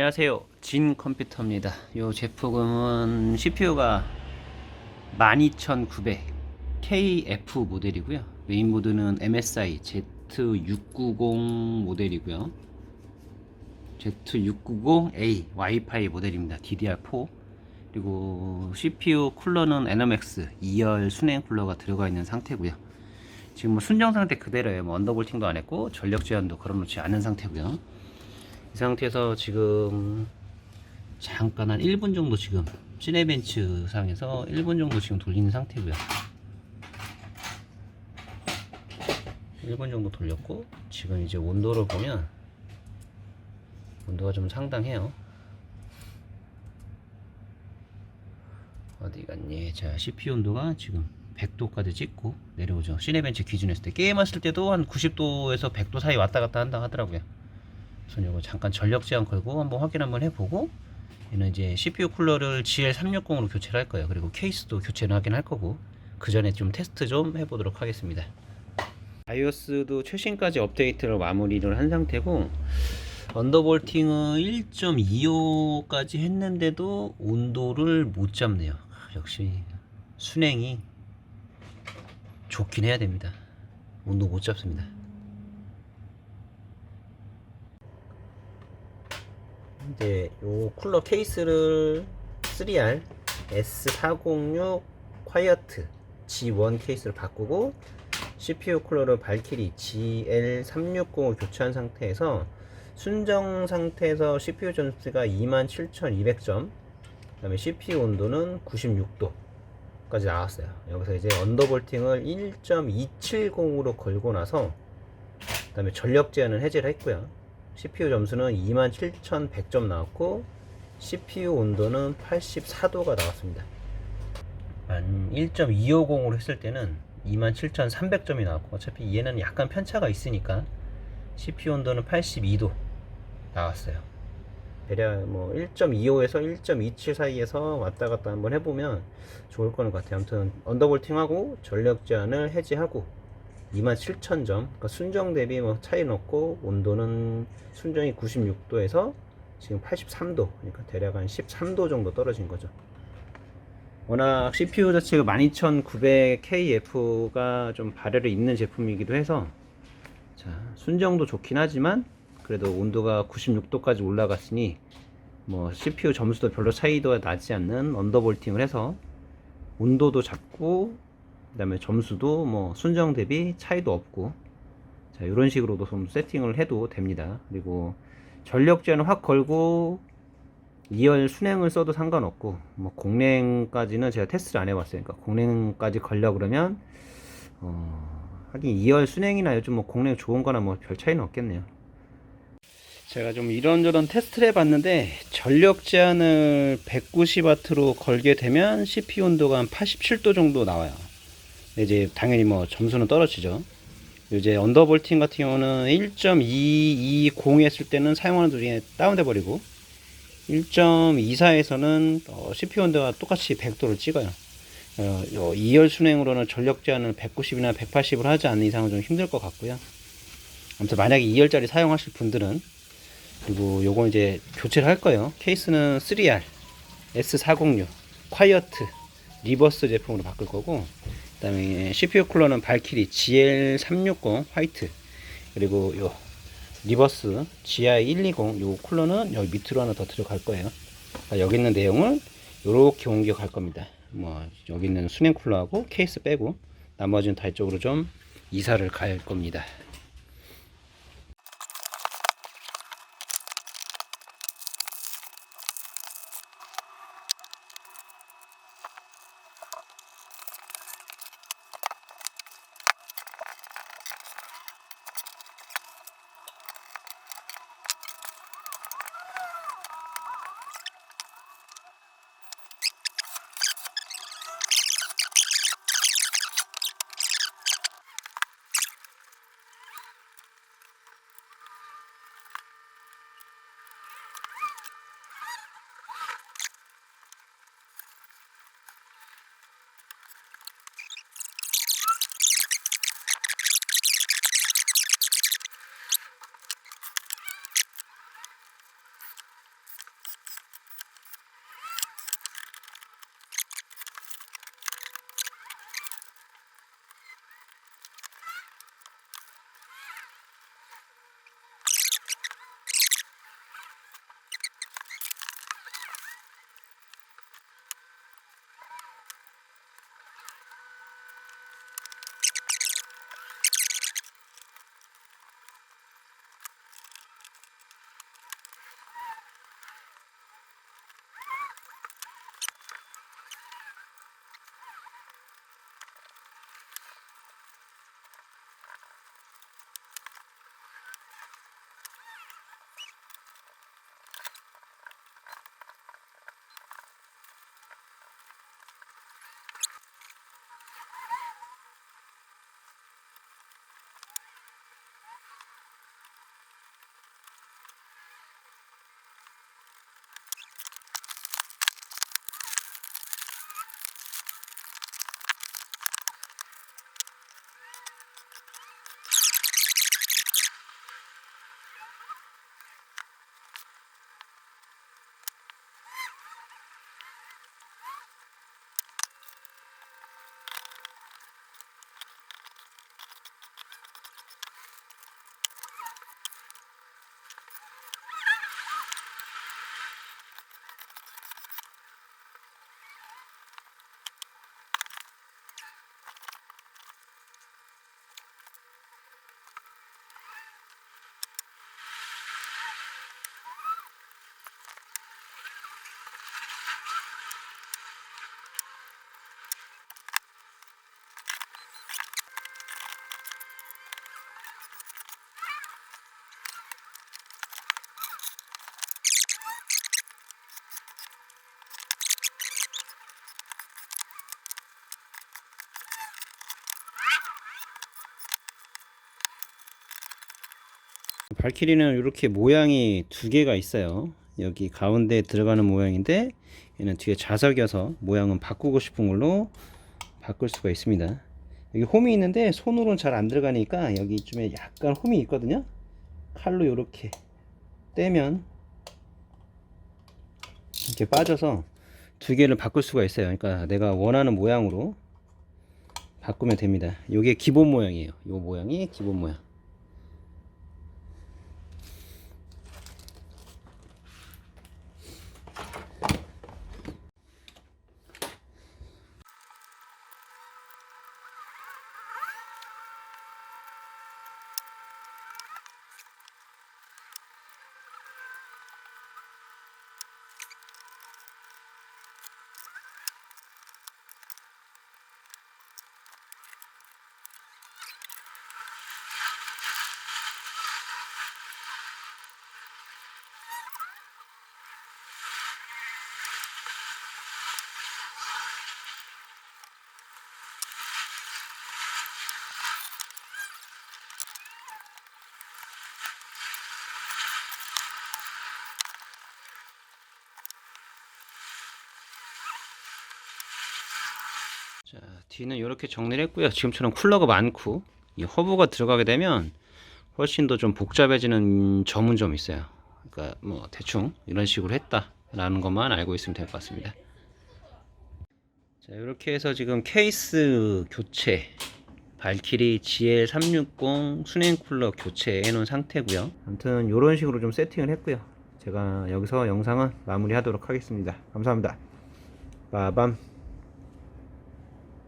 안녕하세요. 진 컴퓨터입니다. 이 제품은 CPU가 12900 KF 모델이고요. 메인보드는 MSI Z690 모델이고요. Z690A 와이파이 모델입니다. DDR4 그리고 CPU 쿨러는 NMX 2열 순행 쿨러가 들어가 있는 상태고요. 지금 뭐 순정 상태 그대로예요. 뭐 언더볼팅도 안 했고 전력 제한도 걸어놓지 않은 상태고요. 이 상태에서 지금 잠깐 한 1분 정도 지금 시네벤츠 상에서 1분 정도 지금 돌리는 상태고요. 1분 정도 돌렸고 지금 이제 온도를 보면 온도가 좀 상당해요. 어디 갔니? 자 CPU 온도가 지금 100도까지 찍고 내려오죠. 시네벤츠 기준했을 때 게임했을 때도 한 90도에서 100도 사이 왔다 갔다 한다 하더라고요 우선 이거 잠깐 전력 제한 걸고 한번 확인 한번 해보고 얘는 이제 CPU 쿨러를 GL360으로 교체를 할 거예요. 그리고 케이스도 교체를 하긴 할 거고 그 전에 좀 테스트 좀 해보도록 하겠습니다. iOS도 최신까지 업데이트를 마무리를 한 상태고 언더볼팅은 1.25까지 했는데도 온도를 못 잡네요. 아, 역시 순행이 좋긴 해야 됩니다. 온도 못 잡습니다. 이제 요 쿨러 케이스를 3R S406 콰이어트 G1 케이스를 바꾸고 CPU 쿨러를 발키리 GL360을 교체한 상태에서 순정 상태에서 CPU 점수가 27,200점 그 다음에 CPU 온도는 96도까지 나왔어요. 여기서 이제 언더볼팅을 1.270으로 걸고 나서 그 다음에 전력 제한을 해제를 했고요 CPU 점수는 27,100점 나왔고 CPU 온도는 84도가 나왔습니다. 한 1.250으로 했을 때는 27,300점이 나왔고 어차피 얘는 약간 편차가 있으니까 CPU 온도는 82도 나왔어요. 대략 뭐 1.25에서 1.27 사이에서 왔다 갔다 한번 해보면 좋을 거는 것 같아요. 아무튼 언더볼팅하고 전력 제한을 해제하고 27,000점. 그러니까 순정 대비 뭐 차이는 없고 온도는 순정이 96도에서 지금 83도. 그러니까 대략 한 13도 정도 떨어진 거죠. 워낙 CPU 자체가 12900KF가 좀 발열이 있는 제품이기도 해서 자 순정도 좋긴 하지만 그래도 온도가 96도까지 올라갔으니 뭐 CPU 점수도 별로 차이도 나지 않는 언더볼팅을 해서 온도도 잡고 그 다음에 점수도 뭐 순정 대비 차이도 없고 자 이런 식으로도 좀 세팅을 해도 됩니다. 그리고 전력 제한을 확 걸고 2열 순행을 써도 상관없고 뭐 공랭까지는 제가 테스트를 안 해봤어요. 그러니까 공랭까지 걸려 그러면 어 하긴 2열 순행이나 요즘 뭐 공랭 좋은 거나 뭐 별 차이는 없겠네요. 제가 좀 이런저런 테스트를 해봤는데 전력 제한을 190W로 걸게 되면 CPU 온도가 한 87도 정도 나와요 이제 당연히 뭐 점수는 떨어지죠. 이제 언더볼팅 같은 경우는 1.220 했을 때는 사용하는 도중에 다운돼 버리고 1.24에서는 어, CPU 온도가 똑같이 100도를 찍어요. 어, 2열 순행으로는 전력 제한을 190이나 180을 하지 않는 이상은 좀 힘들 것 같고요. 아무튼 만약에 2열짜리 사용하실 분들은 그리고 요거 이제 교체를 할 거예요. 케이스는 3R S406 콰이어트 리버스 제품으로 바꿀 거고 그 다음에 CPU 쿨러는 발키리 GL360 화이트. 그리고 요 리버스 GI120 요 쿨러는 여기 밑으로 하나 더 들어갈 거예요. 여기 있는 내용을 이렇게 옮겨 갈 겁니다. 뭐 여기 있는 수냉 쿨러하고 케이스 빼고 나머지는 다 이쪽으로 좀 이사를 갈 겁니다 발키리는 이렇게 모양이 두 개가 있어요. 여기 가운데 들어가는 모양인데 얘는 뒤에 자석이어서 모양은 바꾸고 싶은 걸로 바꿀 수가 있습니다. 여기 홈이 있는데 손으로는 잘 안 들어가니까 여기쯤에 약간 홈이 있거든요. 칼로 이렇게 떼면 이렇게 빠져서 두 개를 바꿀 수가 있어요. 그러니까 내가 원하는 모양으로 바꾸면 됩니다. 이게 기본 모양이에요. 이 모양이 기본 모양. 자, 뒤는 이렇게 정리를 했고요. 지금처럼 쿨러가 많고 이 허브가 들어가게 되면 훨씬 더 좀 복잡해지는 점은 좀 있어요. 그러니까 뭐 대충 이런 식으로 했다 라는 것만 알고 있으면 될 것 같습니다. 자, 이렇게 해서 지금 케이스 교체 발키리 GL360 순행 쿨러 교체해 놓은 상태고요. 아무튼 이런 식으로 좀 세팅을 했고요. 제가 여기서 영상은 마무리 하도록 하겠습니다. 감사합니다. 빠밤.